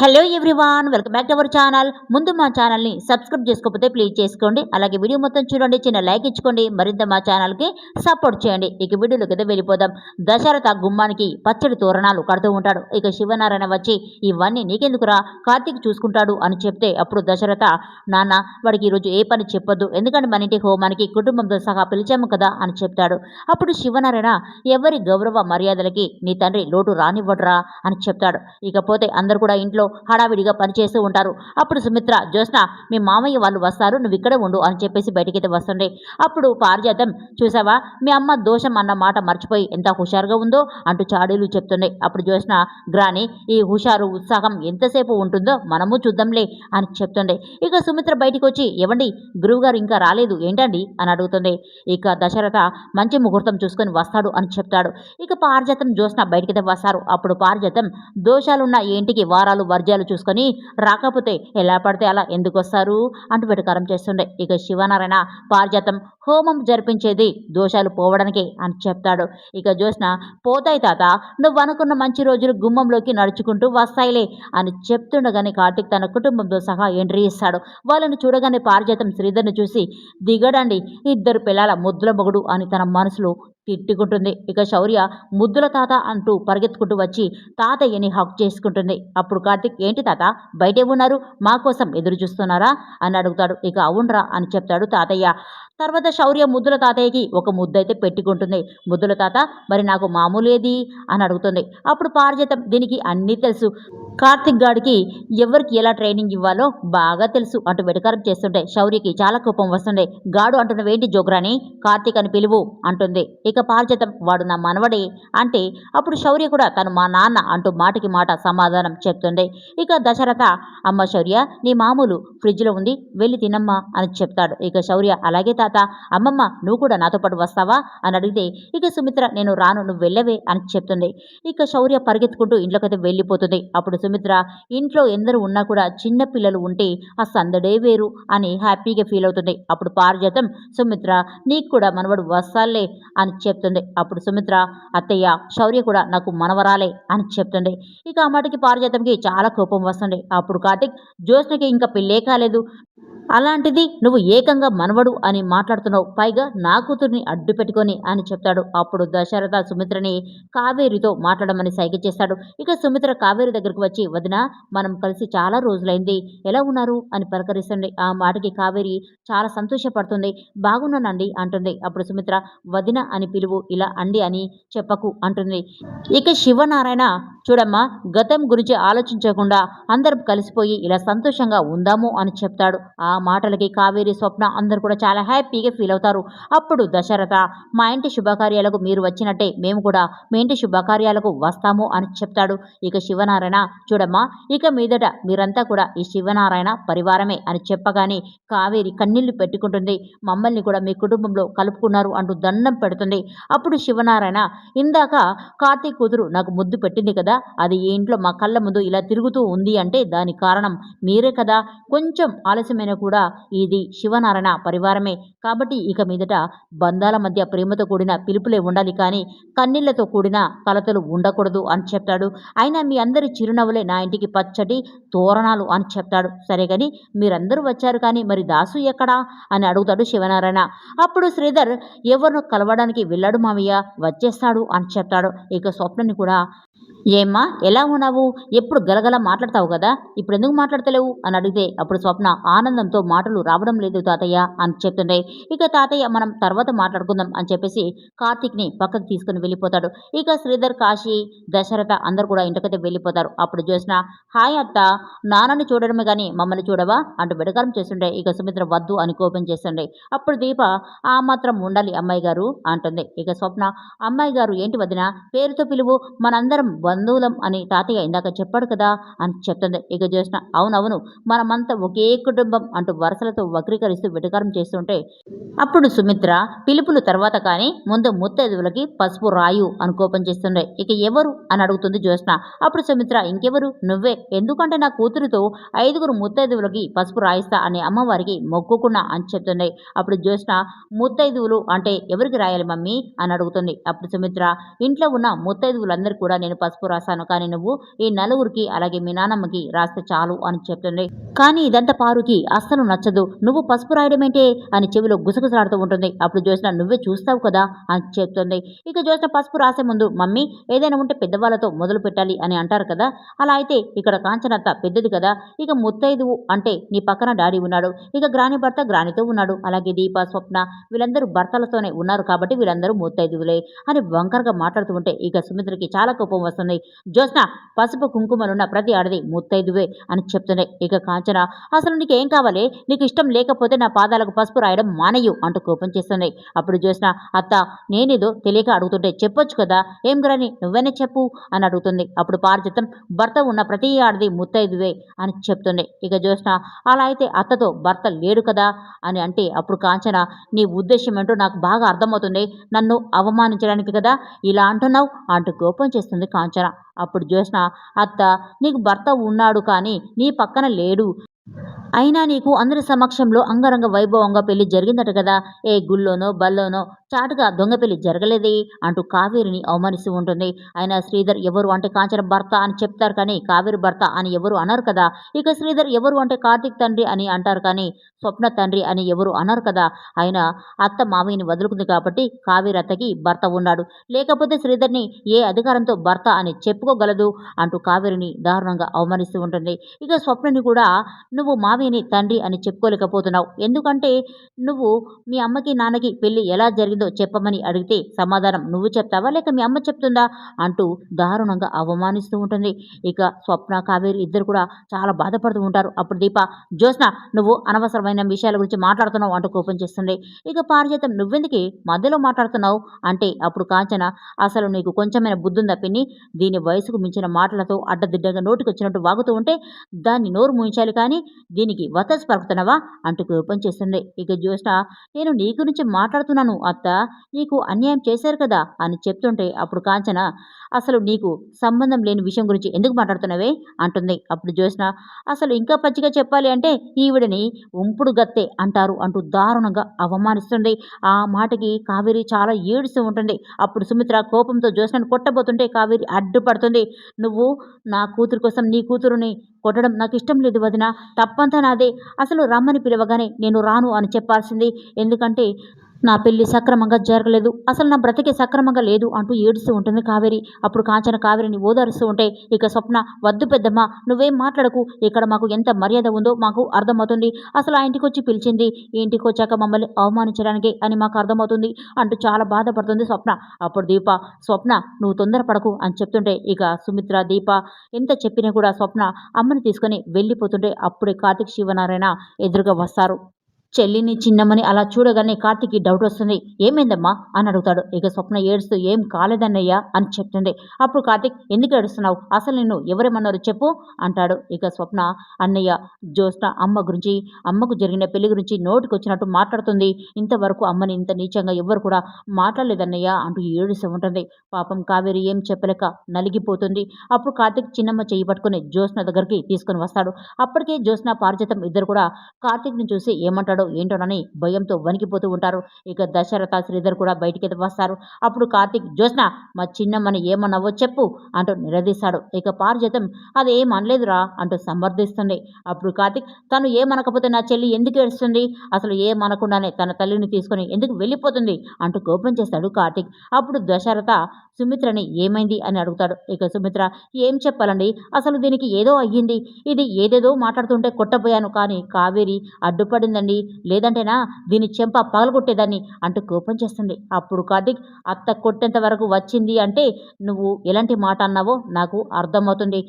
Hello everyone welcome back to our channel ముందు మా ఛానల్ని సబ్స్క్రైబ్ చేసుకోకపోతే ప్లీజ్ చేసుకోండి. అలాగే వీడియో మొత్తం చూడండి చిన్న లైక్ ఇచ్చుకోండి. మరింత మా ఛానల్కి సపోర్ట్ చేయండి. ఇక వీడియోలోకి అయితే వెళ్ళిపోదాం. దశరథ గుమ్మానికి పచ్చడి తోరణాలు కడుతూ ఉంటాడు. ఇక శివనారాయణ వచ్చి ఇవన్నీ నీకెందుకురా? కార్తీక్ చూసుకుంటాడు అని చెప్తే అప్పుడు దశరథ నాన్న వాడికి ఈరోజు ఏ పని చెప్పొద్దు. ఎందుకంటే మన ఇంటి హోమానికి కుటుంబంతో సహా పిలిచాము కదా అని చెప్తాడు. అప్పుడు శివనారాయణ ఎవరి గౌరవ మర్యాదలకి నీ తండ్రి లోటు రానివ్వడరా అని చెప్తాడు. ఇకపోతే అందరు కూడా ఇంట్లో హడావిడిగా పనిచేస్తూ ఉంటారు. అప్పుడు సుమిత్ర జ్యోత్స్న మీ మామయ్య వాళ్ళు వస్తారు నువ్వు ఇక్కడే ఉండు అని చెప్పేసి బయటికైతే వస్తుండే. అప్పుడు పారిజాతం చూసావా మీ అమ్మ దోషం అన్న మాట మర్చిపోయి ఎంత హుషారుగా ఉందో అంటూ చాడీలు చెప్తుండే. అప్పుడు జ్యోత్స్న గ్రాని ఈ హుషారు ఉత్సాహం ఎంతసేపు ఉంటుందో మనము చూద్దాంలే అని చెప్తుండే. ఇక సుమిత్ర బయటికి వచ్చి ఎవండి గురువుగారు ఇంకా రాలేదు ఏంటండి అని అడుగుతుంది ఇక దశరథ మంచి ముహూర్తం చూసుకొని వస్తాడు అని చెప్తాడు. ఇక పారిజాతం జ్యోత్స్న బయటికి వస్తారు. అప్పుడు పారిజాతం దోషాలున్న ఇంటికి వారాలు వర్జాలు చూసుకొని రాకపోతే ఎలా పడితే అలా ఎందుకు వస్తారు? అంటూ వెటకారం చేస్తుండే. ఇక శివనారాయణ పారిజాతం హోమం జరిపించేది దోషాలు పోవడానికి అని చెప్తాడు. ఇక జ్యోత్స్న పోతాయి తాత నువ్వు అనుకున్న మంచి రోజులు గుమ్మంలోకి నడుచుకుంటూ వస్తాయిలే అని చెప్తుండగానే కార్తీక్ తన కుటుంబంతో సహా ఎంట్రీ ఇస్తాడు. వాళ్ళని చూడగానే పారిజాతం శ్రీధర్ని చూసి దిగడండి ఇద్దరు పిల్లల ముద్దుల మొగుడు అని తన మనసులో తిట్టుకుంటుంది. ఇక శౌర్య ముద్దుల తాత అంటూ పరిగెత్తుకుంటూ వచ్చి తాతయ్యని హక్ చేసుకుంటుంది. అప్పుడు కార్తిక్ ఏంటి తాత? బయటే ఉన్నారు? మా కోసం ఎదురు చూస్తున్నారా అని అడుగుతాడు. ఇక అవునరా అని చెప్తాడు తాతయ్య. తర్వాత శౌర్య ముద్దుల తాతయ్యకి ఒక ముద్దు అయితే పెట్టుకుంటుంది. ముద్దుల తాత మరి నాకు మామూలు ఏది అని అడుగుతుంది. అప్పుడు పారిజాతం దీనికి అన్నీ తెలుసు. కార్తిక్ గాడికి ఎవరికి ఎలా ట్రైనింగ్ ఇవ్వాలో బాగా తెలుసు. అంటూ వెటకారం చేస్తుంటే శౌర్యకి చాలా కోపం వస్తుండే. గాడు అంటున్నవేంటి జోగ్రాని? కార్తిక్ అని పిలువు అంటుంది. ఇక పారిజాతం వాడు నా మనవడే అంటే అప్పుడు శౌర్య కూడా తను మా నాన్న అంటూ మాటికి మాట సమాధానం చెప్తుంది ఇక దశరథ అమ్మ శౌర్య నీ మామూలు ఫ్రిడ్జ్లో ఉంది వెళ్ళి తినమ్మా అని చెప్తాడు. ఇక శౌర్య అలాగే తాత అమ్మమ్మ నువ్వు కూడా నాతో పాటు వస్తావా? అని అడిగితే ఇక సుమిత్ర నేను రాను నువ్వు వెళ్ళవే అని చెప్తుంది. ఇక శౌర్య పరిగెత్తుకుంటూ ఇంట్లోకైతే వెళ్ళిపోతుంది. అప్పుడు సుమిత్ర ఇంట్లో ఎందరు ఉన్నా కూడా చిన్న పిల్లలు ఉంటే ఆ సందడే వేరు అని హ్యాపీగా ఫీల్ అవుతుంది. అప్పుడు పారిజాతం సుమిత్ర నీకు కూడా మనవడు వస్తాలే అని చెప్తుంది. అప్పుడు సుమిత్ర అత్తయ్య శౌర్య కూడా నాకు మనవరాలే అని చెప్తుంది. ఇక ఆ మాటకి పారిజాతంకి చాలా కోపం వస్తుంది. అప్పుడు కార్తిక్ జ్యోత్స్నకి ఇంకా పెళ్ళే కాలేదు. అలాంటిది నువ్వు ఏకంగా మనవడు అని మాట్లాడుతున్నావు. పైగా నా కూతుర్ని అడ్డు పెట్టుకొని అని చెప్తాడు. అప్పుడు దశరథ సుమిత్రని కావేరితో మాట్లాడమని సైగ చేస్తాడు. ఇక సుమిత్ర కావేరి దగ్గరకు వచ్చి వదిన మనం కలిసి చాలా రోజులైంది. ఎలా ఉన్నారు? అని పలకరిస్తుంది. ఆ మాటకి కావేరి చాలా సంతోషపడుతుంది. బాగున్నానండి అంటుంది. అప్పుడు సుమిత్ర వదిన అని పిలువు ఇలా అండి అని చెప్పకు అంటుంది. ఇక శివనారాయణ చూడమ్మా గతం గురించి ఆలోచించకుండా అందరం కలిసిపోయి ఇలా సంతోషంగా ఉందాము అని చెప్తాడు. ఆ మాటలకి కావేరి స్వప్న అందరూ కూడా చాలా హ్యాపీగా ఫీల్ అవుతారు. అప్పుడు దశరథ మా ఇంటి శుభకార్యాలకు మీరు వచ్చినట్టే మేము కూడా మీ ఇంటి శుభకార్యాలకు వస్తాము అని చెప్తాడు. ఇక శివనారాయణ చూడమ్మా ఇక మీదట మీరంతా కూడా ఈ శివనారాయణ పరివారమే అని చెప్పగానే కావేరి కన్నీళ్ళు పెట్టుకుంటుంది. మమ్మల్ని కూడా మీ కుటుంబంలో కలుపుకున్నారు అంటూ దండం పెడుతుంది. అప్పుడు శివనారాయణ ఇందాక కార్తీక్ కూతురు నాకు ముద్దు పెట్టింది కదా అది ఈ ఇంట్లో మా కళ్ళ ముందు ఇలా తిరుగుతూ ఉంది అంటే దాని కారణం మీరే కదా. కొంచెం ఆలస్యమైన కూడా ఇది శివనారాయణ పరివారమే. కాబట్టి ఇక మీదట బంధాల మధ్య ప్రేమతో కూడిన పిలుపులే ఉండాలి కానీ కన్నీళ్ళతో కూడిన కలతలు ఉండకూడదు అని చెప్తాడు. అయినా మీ అందరి చిరునవ్వులే నా ఇంటికి పచ్చటి తోరణాలు అని చెప్తాడు. సరే కానీ మీరందరూ వచ్చారు కానీ మరి దాసు ఎక్కడా? అని అడుగుతాడు శివనారాయణ. అప్పుడు శ్రీధర్ ఎవరినో కలవడానికి వెళ్ళాడు మావయ్య వచ్చేస్తాడు అని చెప్తాడు. ఇక స్వప్నని కూడా ఏమ్మా ఎలా ఉన్నావు? ఎప్పుడు గలగల మాట్లాడతావు కదా? ఇప్పుడు ఎందుకు మాట్లాడతలేవు? అని అడిగితే అప్పుడు స్వప్న ఆనందంతో మాటలు రావడం లేదు తాతయ్య అని చెప్తుండే. ఇక తాతయ్య మనం తర్వాత మాట్లాడుకుందాం అని చెప్పేసి కార్తీక్ని పక్కకు తీసుకుని వెళ్ళిపోతాడు. ఇక శ్రీధర్ కాశీ దశరథ అందరు కూడా ఇంటికైతే వెళ్ళిపోతారు. అప్పుడు చూసిన హాయ్ అత్త నాన్నని చూడడమే కానీ మమ్మల్ని చూడవా? అంటూ వెడకారం చేస్తుండే. ఇక సుమిత్ర వద్దు అని కోపం చేస్తుండే. అప్పుడు దీప ఆ మాత్రం ఉండాలి అమ్మాయి గారు అంటుంది. ఇక స్వప్న అమ్మాయి గారు ఏంటి వదిన? పేరుతో పిలువు మనందరం బంధువులం అని తాతయ్య ఇందాక చెప్పాడు కదా అని చెప్తుంది. ఇక చేసిన అవునవును మనమంతా ఒకే కుటుంబం అంటూ వరుసలతో వక్రీకరిస్తూ విటకారం చేస్తుంటే అప్పుడు సుమిత్ర పిలుపులు తర్వాత కానీ ముందు ముత్తైదువులకి పసుపు రాయు అని కోపం చేస్తుండే. ఇక ఎవరు అని అడుగుతుంది జ్యోత్స్న అప్పుడు సుమిత్ర ఇంకెవరు? నువ్వే. ఎందుకంటే నా కూతురుతో ఐదుగురు ముత్తైదువులకి పసుపు రాయిస్తా అని అమ్మవారికి మొక్కుకున్నా అని చెప్తుంది అప్పుడు జ్యోత్స్న ముత్తైదువులు అంటే ఎవరికి రాయాలి మమ్మీ? అని అడుగుతుంది. అప్పుడు సుమిత్ర ఇంట్లో ఉన్న ముత్తైదువులందరూ కూడా నేను పసుపు పసుపు రాశాను. కానీ నువ్వు ఈ నలుగురికి అలాగే మీ నాన్నమ్మకి రాస్తే చాలు అని చెప్తుంది కానీ ఇదంతా పారుకి అస్సలు నచ్చదు. నువ్వు పసుపు రాయడం అని చెవిలో గుసగుసలాడుతూ ఉంటుంది. అప్పుడు చూసిన నువ్వే చూస్తావు కదా? అని చెప్తుంది. ఇక చూసిన పసుపు రాసే ముందు మమ్మీ ఏదైనా ఉంటే పెద్దవాళ్ళతో మొదలు పెట్టాలి అని అంటారు కదా? అలా అయితే ఇక్కడ కాంచనంత పెద్దది కదా? ఇక ముత్తైదువు అంటే నీ పక్కన డాడీ ఉన్నాడు. ఇక గ్రాని భర్త గ్రానితో ఉన్నాడు. అలాగే దీప స్వప్న వీళ్ళందరూ భర్తలతోనే ఉన్నారు కాబట్టి వీళ్ళందరూ ముత్తైదువులే అని వంకరగా మాట్లాడుతూ ఉంటే ఇక సుమిత్రకి చాలా కోపం వస్తుంది. జ్యోత్స్న పసుపు కుంకుమలున్న ప్రతి ఆడది ముత్తైదువే అని చెప్తున్నాయి ఇక కాంచన అసలు నీకేం కావాలి? నీకు ఇష్టం లేకపోతే నా పాదాలకు పసుపు రాయడం మానేయు అంటూ కోపం చేస్తున్నాయి అప్పుడు జ్యోత్స్న అత్త నేనేదో తెలియక అడుగుతుంటే చెప్పొచ్చు కదా? ఏం గ్రాని? నువ్వేనే చెప్పు అని అడుగుతుంది. అప్పుడు పారిజాతం భర్త ఉన్న ప్రతి ఆడది ముత్తైదువే అని చెప్తుంది ఇక జ్యోత్స్న అలా అయితే అత్తతో భర్త లేడు కదా అని అంటే అప్పుడు కాంచన నీ ఉద్దేశం ఏంటో నాకు బాగా అర్థమవుతుంది నన్ను అవమానించడానికి కదా ఇలా అంటున్నావు? అంటూ కోపం చేస్తుంది కాంచన. అప్పుడు జ్యోత్స్న అత్త నీకు భర్త ఉన్నాడు కానీ నీ పక్కన లేడు. అయినా నీకు అందరి సమక్షంలో అంగరంగ వైభవంగా పెళ్ళి జరిగిందట కదా. ఏ గుళ్ళోనో బల్లోనో చాటుగా దొంగ పెళ్ళి జరగలేదే అంటూ కావేరిని అవమానిస్తూ ఉంటుంది. అయినా శ్రీధర్ ఎవరు అంటే కాంచన భర్త అని చెప్తారు కానీ కావేరి భర్త అని ఎవరు అనరు కదా. ఇక శ్రీధర్ ఎవరు అంటే కార్తీక్ తండ్రి అని అంటారు కానీ స్వప్న తండ్రి అని ఎవరు అనరు కదా. అయినా అత్త మావయ్యని వదులుకుంది కాబట్టి కావేరి అత్తకి భర్త ఉన్నాడు. లేకపోతే శ్రీధర్ని ఏ అధికారంతో భర్త అని చెప్పుకోగలదు అంటూ కావేరిని దారుణంగా అవమానిస్తూ ఉంటుంది. ఇక స్వప్నని కూడా నువ్వు మా మావయ్యని తండ్రి అని చెప్పుకోలేకపోతున్నావు. ఎందుకంటే నువ్వు మీ అమ్మకి నాన్నకి పెళ్ళి ఎలా జరిగిందో చెప్పమని అడిగితే సమాధానం నువ్వు చెప్తావా? లేక మీ అమ్మ చెప్తుందా? అంటూ దారుణంగా అవమానిస్తూ ఉంటుంది. ఇక స్వప్న కావేరి ఇద్దరు కూడా చాలా బాధపడుతూ ఉంటారు. అప్పుడు దీప జ్యోత్స్న నువ్వు అనవసరమైన విషయాల గురించి మాట్లాడుతున్నావు అంటూ కోపం చేస్తుంది. ఇక పారిజాతం నువ్వెందుకు మధ్యలో మాట్లాడుతున్నావు? అంటే అప్పుడు కాంచన అసలు నీకు కొంచెమైన బుద్ధుందా పిన్ని? దీని వయసుకు మించిన మాటలతో అడ్డదిడ్డగా నోటికి వచ్చినట్టు వాగుతూ ఉంటే దాన్ని నోరు మూయించాలి కానీ దీనికి వతస్ పలుకుతున్నావా అంటూ కోపం చేస్తుంది. ఇక జ్యోత్స్న నేను నీ గురించి మాట్లాడుతున్నాను అత్త. నీకు అన్యాయం చేశారు కదా అని చెప్తుంటే అప్పుడు కాంచన అసలు నీకు సంబంధం లేని విషయం గురించి ఎందుకు మాట్లాడుతున్నావే? అంటుంది. అప్పుడు జ్యోష్ణ అసలు ఇంకా పచ్చిగా చెప్పాలి అంటే ఈవిడని ఉంపుడు గత్తె అంటారు అంటూ దారుణంగా అవమానిస్తుంది. ఆ మాటకి కావేరి చాలా ఏడుస్తూ ఉంటుంది. అప్పుడు సుమిత్ర కోపంతో జ్యోష్ణను కొట్టబోతుంటే కావేరి అడ్డుపడుతుంది. నువ్వు నా కూతురు కోసం నీ కూతురుని కొట్టడం నాకు ఇష్టం లేదు వదిన. తప్పంతా నాదే. అసలు రమ్మని పిలవగానే నేను రాను అని చెప్పాల్సింది. ఎందుకంటే నా పెళ్ళి సక్రమంగా జరగలేదు. అసలు నా బ్రతికే సక్రమంగా లేదు అంటూ ఏడుస్తూ ఉంటుంది కావేరి. అప్పుడు కాంచన కావేరిని ఓదారుస్తూ ఉంటే ఇక స్వప్న వద్దు పెద్దమ్మ నువ్వేం మాట్లాడకు. ఇక్కడ మాకు ఎంత మర్యాద ఉందో మాకు అర్థమవుతుంది. అసలు ఆ ఇంటికి వచ్చి పిలిచింది ఇంటికి వచ్చాక మమ్మల్ని అవమానించడానికి అని మాకు అర్థమవుతుంది అంటూ చాలా బాధపడుతుంది స్వప్న. అప్పుడు దీప స్వప్న నువ్వు తొందరపడకు అని చెప్తుంటే ఇక సుమిత్ర దీప ఎంత చెప్పినా కూడా స్వప్న అమ్మని తీసుకొని వెళ్ళిపోతుంటే అప్పుడే కార్తీక్ శివనారాయణ ఎదురుగా వస్తారు. చెల్లిని చిన్నమ్మని అలా చూడగానే కార్తీక్కి డౌట్ వస్తుంది. ఏమైందమ్మా? అని అడుగుతాడు. ఇక స్వప్న ఏడుస్తూ ఏం కాలేదన్నయ్యా? అని చెప్తుంది. అప్పుడు కార్తీక్ ఎందుకు ఏడుస్తున్నావు? అసలు నిన్ను ఎవరేమన్నారు చెప్పు? అంటాడు. ఇక స్వప్న అన్నయ్య జ్యోత్స్న అమ్మ గురించి అమ్మకు జరిగిన పెళ్ళి గురించి నోటికి వచ్చినట్టు మాట్లాడుతుంది. ఇంతవరకు అమ్మని ఇంత నీచంగా ఎవ్వరు కూడా మాట్లాడలేదన్నయ్య అంటూ ఏడుస్తూ ఉంటుంది. పాపం కావేరి ఏం చెప్పలేక నలిగిపోతుంది. అప్పుడు కార్తీక్ చిన్నమ్మ చేయి పట్టుకుని జ్యోత్స్న దగ్గరికి తీసుకొని వస్తాడు. అప్పటికే జ్యోత్స్న పారిజాతం ఇద్దరు కూడా కార్తీక్ని చూసి ఏమంటాడు? ఏంటోనని భయంతో వణికిపోతూ ఉంటారు. ఇక దశరథ శ్రీధర్ కూడా బయటికి వస్తారు. అప్పుడు కార్తీక్ జ్యోత్స్న మా చిన్నమ్మని ఏమన్నావో చెప్పు అంటూ నిలదీశాడు. ఇక పారిజాతం అది ఏం అనలేదురా అంటూ సమర్థిస్తుంది అప్పుడు కార్తీక్ తను ఏమనకపోతే నా చెల్లి ఎందుకు ఏడుస్తుంది? అసలు ఏమనకుండానే తన తల్లిని తీసుకొని ఎందుకు వెళ్ళిపోతుంది? అంటూ కోపం చేస్తాడు కార్తీక్. అప్పుడు దశరథ సుమిత్రని ఏమైంది? అని అడుగుతాడు. ఇక సుమిత్ర ఏం చెప్పాలండి? అసలు దీనికి ఏదో అయ్యింది. ఇది ఏదేదో మాట్లాడుతుంటే కొట్టబోయాను. కానీ కావేరి అడ్డుపడిందండి. లేదంటేనా దీని చెంప పగలగొట్టేదాన్ని అంటూ కోపం చేస్తుంది. అప్పుడు కార్తీక్ అత్త కొట్టేంత వరకు వచ్చింది అంటే నువ్వు ఎలాంటి మాట అన్నావో నాకు అర్థమవుతుంది.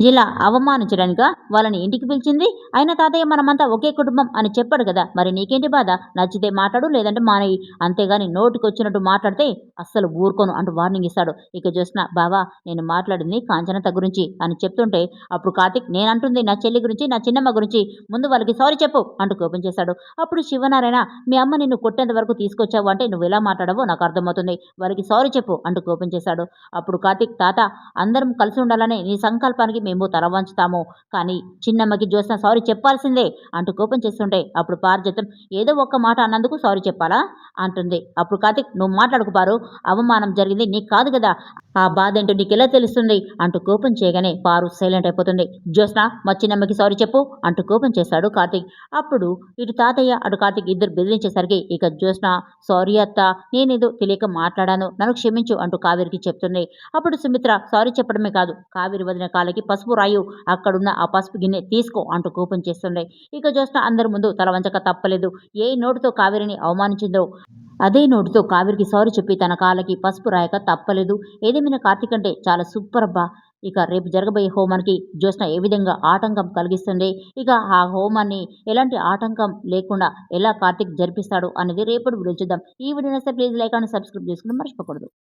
ఇలా అవమానించడానిక? వాళ్ళని ఇంటికి పిలిచింది? అయినా తాతయ్య మనమంతా ఒకే కుటుంబం అని చెప్పాడు కదా మరి నీకేంటి బాధ? నచ్చితే మాట్లాడు లేదంటే మానేయి. అంతేగాని నోటికి వచ్చినట్టు మాట్లాడితే అస్సలు ఊరుకోను అంటూ వార్నింగ్ ఇస్తాడు. ఇక చూసిన బావా నేను మాట్లాడింది కాంచనత గురించి అని చెప్తుంటే అప్పుడు కార్తీక్ నేను అంటుంది నా చెల్లి గురించి నా చిన్నమ్మ గురించి. ముందు వాళ్ళకి సారీ చెప్పు అంటూ కోపం చేశాడు అప్పుడు శివనారాయణ మీ అమ్మ నిన్ను కొట్టేంత వరకు తీసుకొచ్చావు అంటే నువ్వు ఎలా మాట్లాడవో నాకు అర్థమవుతుంది. వారికి సారీ చెప్పు అంటూ కోపం చేశాడు. అప్పుడు కార్తిక్ తాత అందరం కలిసి ఉండాలనే నీ సంకల్పానికి మేము తల వంచుతాము. కానీ చిన్నమ్మకి జ్యోత్స్న సారీ చెప్పాల్సిందే అంటూ కోపం చేస్తుంటే అప్పుడు పార్జతం ఏదో ఒక్క మాట అన్నందుకు సారీ చెప్పాలా? అంటుంది. అప్పుడు కార్తిక్ నువ్వు మాట్లాడుకు పారు అవమానం జరిగింది నీకు కాదు కదా. ఆ బాధ ఏంటో నీకు ఎలా తెలుస్తుంది? అంటూ కోపం చేయగానే పారు సైలెంట్ అయిపోతుంది. జ్యోత్స్న మా చిన్నమ్మకి సారీ చెప్పు అంటూ కోపం చేశాడు కార్తిక్. అప్పుడు ఇటు తాత తాతయ్య అటు కార్తీక్ ఇద్దరు బెదిరించేసరికి ఇక జ్యోత్స్న సారీ అత్త నేనేదో తెలియక మాట్లాడాను నన్ను క్షమించు అంటూ కావేరికి చెప్తుంది అప్పుడు సుమిత్ర సారీ చెప్పడమే కాదు కావేరి వదిన కాళ్ళకి పసుపు రాయు అక్కడున్న ఆ పసుపు గిన్నె తీసుకో అంటూ కోపం చేస్తుంది ఇక జ్యోత్స్న అందరి ముందు తల వంచక తప్పలేదు. ఏ నోటుతో కావేరిని అవమానించిందో అదే నోటితో కావేరికి సారీ చెప్పి తన కాళ్ళకి పసుపు రాయక తప్పలేదు. ఏదేమైనా కార్తీక్ అంటే చాలా సూపర్ అబ్బా. ఇక రేపు జరగబోయే హోమానికి జ్యోత్స్న ఏ విధంగా ఆటంకం కలిగిస్తుంది? ఇక ఆ హోమాన్ని ఎలాంటి ఆటంకం లేకుండా ఎలా కార్తీక్ జరిపిస్తాడు అనేది రేపటి వీడియో చూద్దాం. ఈ వీడియో నచ్చితే ప్లీజ్ లైక్ అండ్ సబ్స్క్రైబ్ చేసుకుని మర్చిపోకూడదు.